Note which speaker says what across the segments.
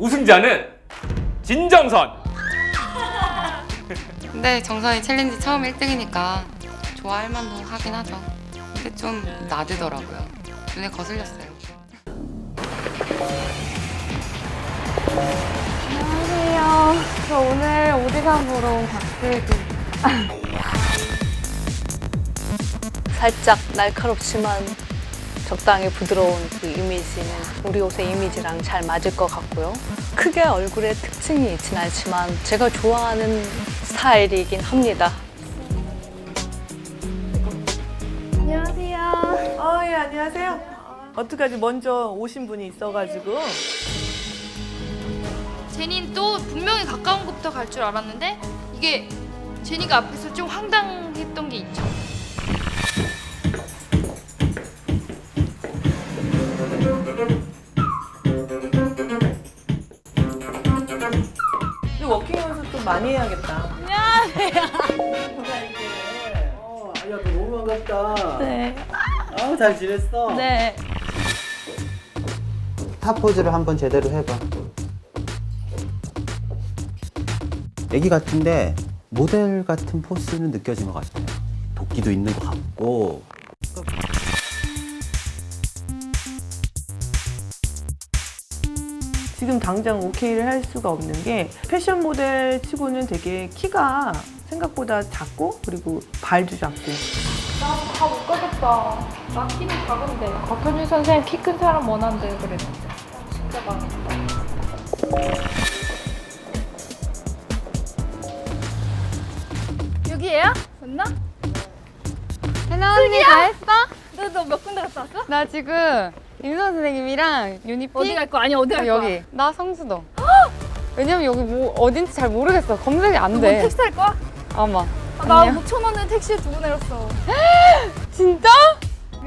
Speaker 1: 우승자는 진정선.
Speaker 2: 근데 정선이 챌린지 처음 1등이니까 좋아할 만도 하긴 하죠. 근데 좀 나대더라고요. 눈에 거슬렸어요.
Speaker 3: 안녕하세요. 저 오늘 오디션 보러 온 박슬기.
Speaker 4: 살짝 날카롭지만 적당히 부드러운 그 이미지는 우리 옷의 이미지랑 잘 맞을 것 같고요. 크게 얼굴에 특징이 있진 않지만 제가 좋아하는 스타일이긴 합니다.
Speaker 3: 안녕하세요.
Speaker 5: 아, 예, 안녕하세요. 어떡하지? 먼저 오신 분이 있어가지고.
Speaker 6: 제니는 또 분명히 가까운 곳부터 갈 줄 알았는데 이게 제니가 앞에서 좀 황당했던 게 있죠.
Speaker 5: 워킹 연습 좀 많이 해야겠다.
Speaker 7: 어, 아야 너 너무 반갑다.
Speaker 4: 네.
Speaker 7: 아, 잘 지냈어?
Speaker 4: 네.
Speaker 7: 타 포즈를 한번 제대로 해봐. 애기 같은데 모델 같은 포스는 느껴진 것 같아요. 도끼도 있는 것 같고.
Speaker 5: 당장 오케이를 할 수가 없는 게 패션 모델 치고는 되게 키가 생각보다 작고 그리고 발도 작고
Speaker 3: 다못 가겠다. 나 키는 작은데. 박현준 선생님 키 큰 사람 원한대 그랬는데. 진짜 많다.
Speaker 6: 여기에요? 맞나?
Speaker 2: 혜나 언니 다 했어?
Speaker 6: 너몇 군데 갔다 왔어?
Speaker 2: 나 지금 임선 선생님이랑 유니피
Speaker 6: 어디 갈 거야? 아니 어디 갈
Speaker 2: 어,
Speaker 6: 거야?
Speaker 2: 여기 나 성수동. 왜냐면 여기 뭐 어딘지 잘 모르겠어. 검색이
Speaker 6: 안뭐
Speaker 2: 돼.
Speaker 6: 택시 탈 거야?
Speaker 2: 아마.
Speaker 6: 아, 나
Speaker 2: 아니야.
Speaker 6: 5천 원에 택시에 두고 내렸어.
Speaker 2: 진짜?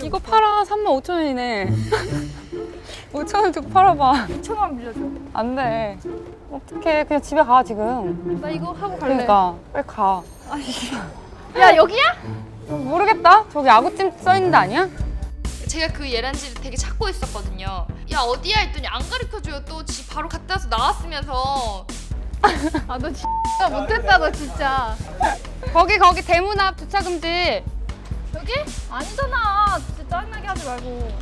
Speaker 2: 이거 팔아 3만 5천 원이네. 5천 원 주고 팔아봐.
Speaker 6: 2천 원 빌려줘.
Speaker 2: 안 돼. 어떡해. 그냥 집에 가 지금.
Speaker 6: 나 이거 하고 갈래.
Speaker 2: 그러니까 빨리 가.
Speaker 6: 야 여기야?
Speaker 2: 모르겠다. 저기 아구찜 써 있는 데 아니야?
Speaker 6: 제가 그 예란지를 되게 찾고 있었거든요. 야 어디야 했더니 안 가르쳐줘요. 또 지 바로 갔다 와서 나왔으면서. 아 너 진짜 못했다 너 진짜.
Speaker 2: 거기 거기 대문 앞 주차 금지.
Speaker 6: 여기? 아니잖아. 진짜 짜증나게 하지 말고.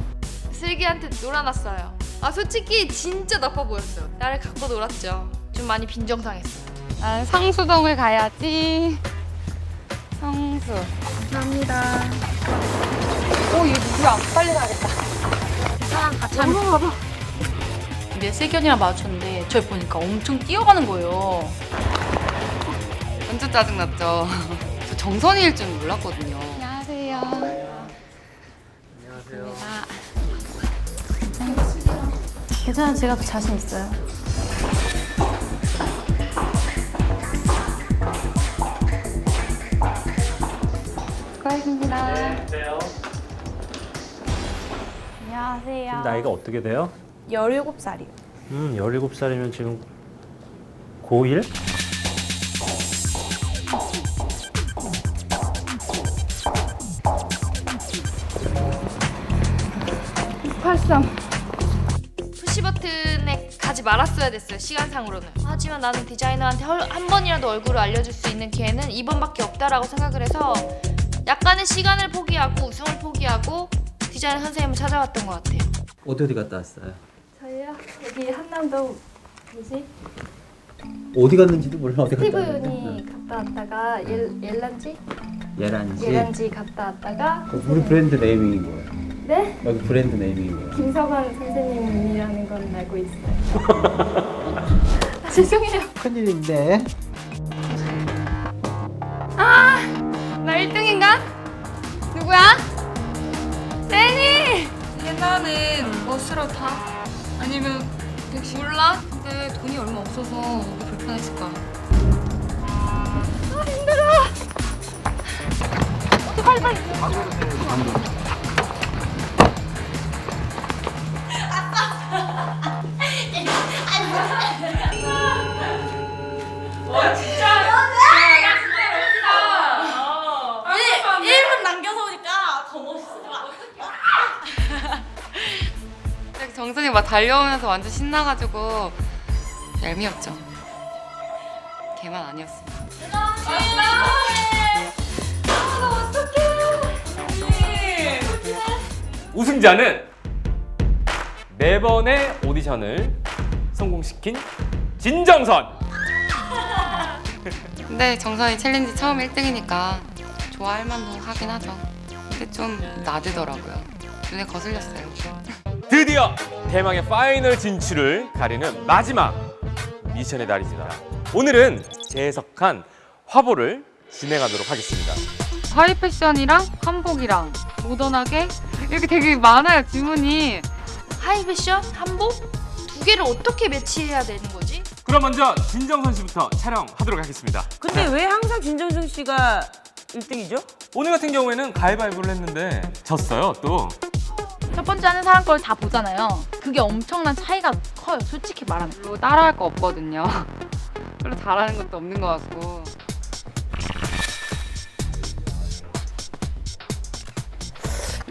Speaker 6: 슬기한테 놀아놨어요. 아 솔직히 진짜 나빠 보였어요. 나를 갖고 놀았죠. 좀 많이 빈정상했어요.
Speaker 2: 난 상수동을 가야지. 성수.
Speaker 3: 감사합니다.
Speaker 2: 오 이거 누구야? 빨리 가야겠다.
Speaker 8: 근데 세견이랑 마주쳤는데 저희 보니까 엄청 뛰어가는 거예요.
Speaker 2: 완전 짜증났죠. 저 정선이일 줄 몰랐거든요. 안녕하세요. 안녕하세요.
Speaker 3: 괜찮아, 제가 더 자신 있어요.
Speaker 2: 수고하셨습니다.
Speaker 3: 안녕하세요.
Speaker 9: 나이가 어떻게 돼요?
Speaker 3: 17살이요.
Speaker 9: 음, 17살이면 지금 고1?
Speaker 6: 푸시 버튼에 가지 말았어야 됐어요 시간상으로는 하지만 나는 디자이너한테 헐- 한 번이라도 얼굴을 알려줄 수 있는 기회는 이번밖에 없다라고 생각을 해서 약간의 시간을 포기하고 우승을 포기하고 디자이너 선생님을 찾아왔던 것 같아요
Speaker 7: 어디 어디 갔다 왔어요?
Speaker 3: 저희요? 여기 한남동 뭐지?
Speaker 7: 어디 갔는지도 몰라. 어디 갔다 왔는데.
Speaker 3: 윤이 갔다 왔다가 예, 옐란지?
Speaker 7: 예란지.
Speaker 3: 옐란지 갔다 왔다가
Speaker 7: 그 우리 브랜드 네이밍인 거예요.
Speaker 3: 네?
Speaker 7: 여기 브랜드 네이밍인 거예요.
Speaker 3: 김서관 선생님이라는 건 알고 있어요. 아, 죄송해요.
Speaker 7: 큰일인데.
Speaker 2: 나 1등인가? 누구야?
Speaker 8: 옛날에는 버스로 타? 아니면 택시? 몰라? 근데 돈이 얼마 없어서 불편했을 거야.
Speaker 2: 정선이 막 달려오면서 완전 신나가지고 얄미웠죠. 걔만 아니었으면.
Speaker 1: 우승자는 네 번의 오디션을 성공시킨 진정선.
Speaker 2: 근데 정선이 챌린지 처음 1등이니까 좋아할 만도 하긴 하죠. 근데 좀 나대더라고요. 눈에 거슬렸어요.
Speaker 1: 드디어 대망의 파이널 진출을 가리는 마지막 미션의 날입니다. 오늘은 재해석한 화보를 진행하도록 하겠습니다.
Speaker 2: 하이 패션이랑 한복이랑 모던하게 이렇게 되게 많아요 질문이.
Speaker 6: 하이 패션, 한복 두 개를 어떻게 매치해야 되는 거지?
Speaker 1: 그럼 먼저 진정선 씨부터 촬영하도록 하겠습니다.
Speaker 10: 근데 왜 항상 진정승 씨가 1등이죠?
Speaker 1: 오늘 같은 경우에는 가위바위보를 했는데 졌어요 또.
Speaker 8: 첫 번째 하는 사람 걸 다 보잖아요. 그게 엄청난 차이가 커요. 솔직히 말하면.
Speaker 2: 별로 따라할 거 없거든요. 별로 잘하는 것도 없는 것 같고.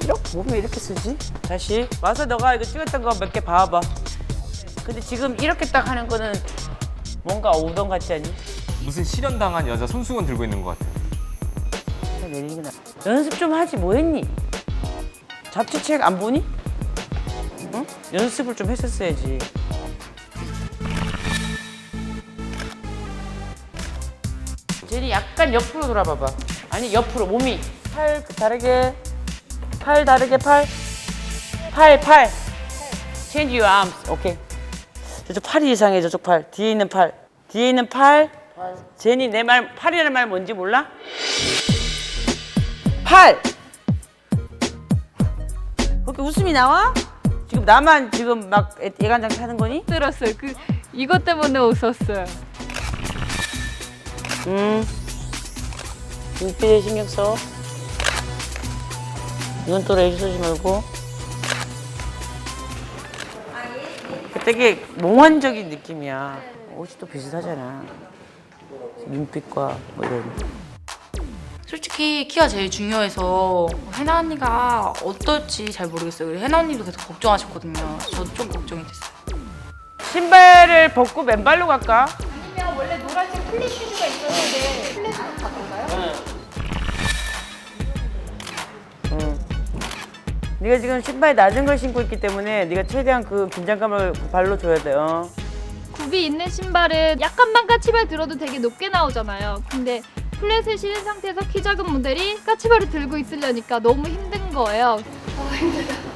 Speaker 10: 이렇게 몸에 이렇게 쓰지? 다시 와서 너가 이거 찍었던 거 몇 개 봐봐. 근데 지금 이렇게 딱 하는 거는 뭔가 오던 같지 않니?
Speaker 1: 무슨 실현당한 여자 손수건 들고 있는 것 같아요.
Speaker 10: 내리는 게 나. 연습 좀 하지 뭐 했니? 잡지책 안 보니? 응? 연습을 좀 했었어야지. 제니 약간 옆으로 돌아봐봐. 아니 옆으로 몸이 팔 다르게 팔 다르게 팔. 팔 팔. Change your arms. 오케이. 저쪽 팔이 이상해 저쪽 팔. 뒤에 있는 팔. 뒤에 있는 팔. 제니 내 말 팔이라는 말 뭔지 몰라? 팔. 그렇게 웃음이 나와? 지금 나만 지금 막 애- 애간장 타는 거니?
Speaker 8: 들었어요. 그 이것 때문에 웃었어요.
Speaker 10: 음. 눈빛에 신경 써. 이건 또 레이저 쓰지 말고. 되게 몽환적인 느낌이야. 옷이 또 비슷하잖아. 눈빛과 뭐 이런.
Speaker 11: 솔직히 키가 제일 중요해서 해나 언니가 어떨지 잘 모르겠어요. 해나 언니도 계속 걱정하셨거든요. 저도 좀 걱정이 됐어요.
Speaker 10: 신발을 벗고 맨발로 갈까?
Speaker 3: 아니면 원래 노란색 플랫 슈즈가 있었는데 플랫으로 바꿀까요?
Speaker 10: 응. 네가 지금 신발 낮은 걸 신고 있기 때문에 네가 최대한 그 긴장감을 발로 줘야 돼. 어.
Speaker 6: 굽이 있는 신발은 약간만 까치발 들어도 되게 높게 나오잖아요. 근데 플랫을 신은 상태에서 키 작은 모델이 까치발을 들고 있으려니까 너무 힘든 거예요.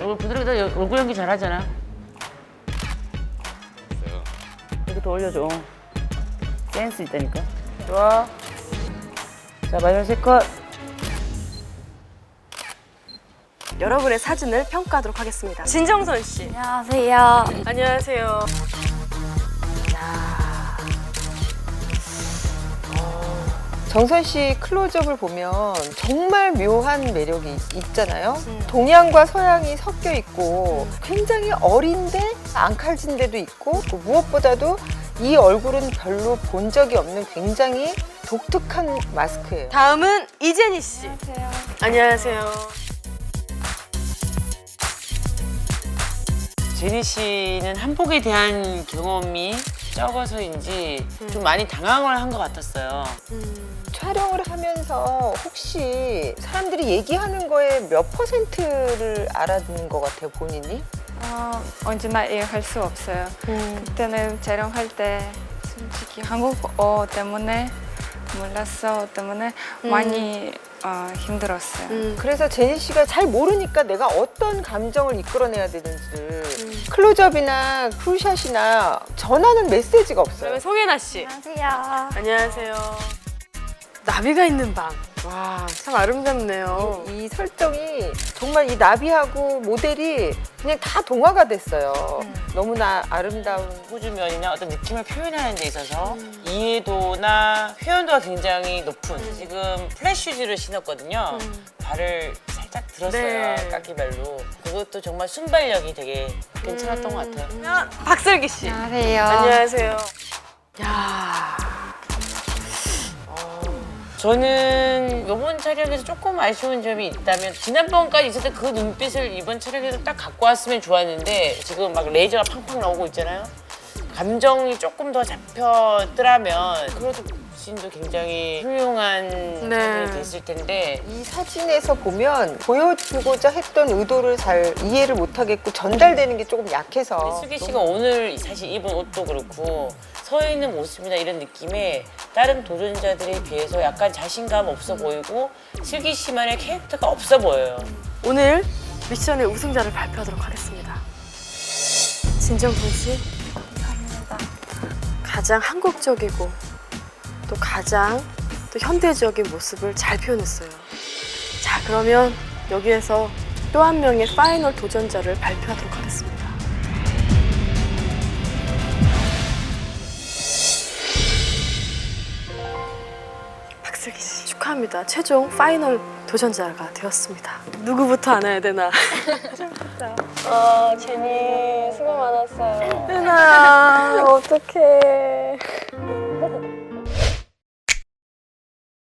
Speaker 10: 얼굴 부드럽다. 얼굴 연기 잘하잖아. 이렇게 더 올려줘. 센스 있다니까. 좋아. 자 마지막 세 컷.
Speaker 12: 여러분의 사진을 평가하도록 하겠습니다. 진정선 씨.
Speaker 11: 안녕하세요.
Speaker 12: 안녕하세요.
Speaker 13: 정선 씨 클로즈업을 보면 정말 묘한 매력이 있- 있잖아요. 동양과 서양이 섞여 있고 굉장히 어린데 앙칼진 데도 있고 그 무엇보다도 이 얼굴은 별로 본 적이 없는 굉장히 독특한 마스크예요.
Speaker 12: 다음은 이재니 씨. 안녕하세요.
Speaker 10: 제니 씨는 한복에 대한 경험이 적어서인지 좀 많이 당황을 한 것 같았어요.
Speaker 13: 촬영을 하면서 혹시 사람들이 얘기하는 거에 몇 퍼센트를 알아듣는 것 같아요, 본인이?
Speaker 3: 어, 언제나 이해할 수 없어요. 그때는 촬영할 때 솔직히 한국어 때문에 몰랐어 때문에 많이 어, 힘들었어요.
Speaker 13: 그래서 제니 씨가 잘 모르니까 내가 어떤 감정을 이끌어내야 되는지를 클로즈업이나 풀샷이나 전하는 메시지가 없어요.
Speaker 12: 그러면 송혜나 씨.
Speaker 11: 안녕하세요.
Speaker 12: 안녕하세요. 나비가 있는 밤. 와, 참 아름답네요.
Speaker 13: 이 설정이 정말 이 나비하고 모델이 그냥 다 동화가 됐어요. 너무나 아름다운
Speaker 10: 호주면이나 어떤 느낌을 표현하는 데 있어서 이해도나 표현도가 굉장히 높은 지금 플랫슈즈를 신었거든요. 발을 살짝 들었어요.
Speaker 12: 네.
Speaker 10: 까기발로. 그것도 정말 순발력이 되게 괜찮았던 것 같아요.
Speaker 12: 박슬기 씨.
Speaker 2: 안녕하세요.
Speaker 12: 안녕하세요.
Speaker 10: 저는 이번 촬영에서 조금 아쉬운 점이 있다면 지난번까지 있었던 그 눈빛을 이번 촬영에서 딱 갖고 왔으면 좋았는데 지금 막 레이저가 팡팡 나오고 있잖아요. 감정이 조금 더 잡혔더라면 그래도 진도 굉장히 훌륭한
Speaker 12: 네.
Speaker 10: 사진이 됐을 텐데
Speaker 13: 이 사진에서 보면 보여주고자 했던 의도를 잘 이해를 못하겠고 전달되는 게 조금 약해서
Speaker 10: 슬기 씨가 오늘 사실 입은 옷도 그렇고 서 있는 모습이나 이런 느낌에 다른 도전자들에 비해서 약간 자신감 없어 보이고 슬기 씨만의 캐릭터가 없어 보여요.
Speaker 12: 오늘 미션의 우승자를 발표하도록 하겠습니다. 진정선 씨. 감사합니다. 가장 한국적이고 또 가장 또 현대적인 모습을 잘 표현했어요. 자, 그러면 여기에서 또 한 명의 파이널 도전자를 발표하도록 하겠습니다. 축하합니다. 최종 파이널 도전자가 되었습니다. 누구부터 안아야 되나? 아, 제니 수고 많았어요. 은하야, 어떡해.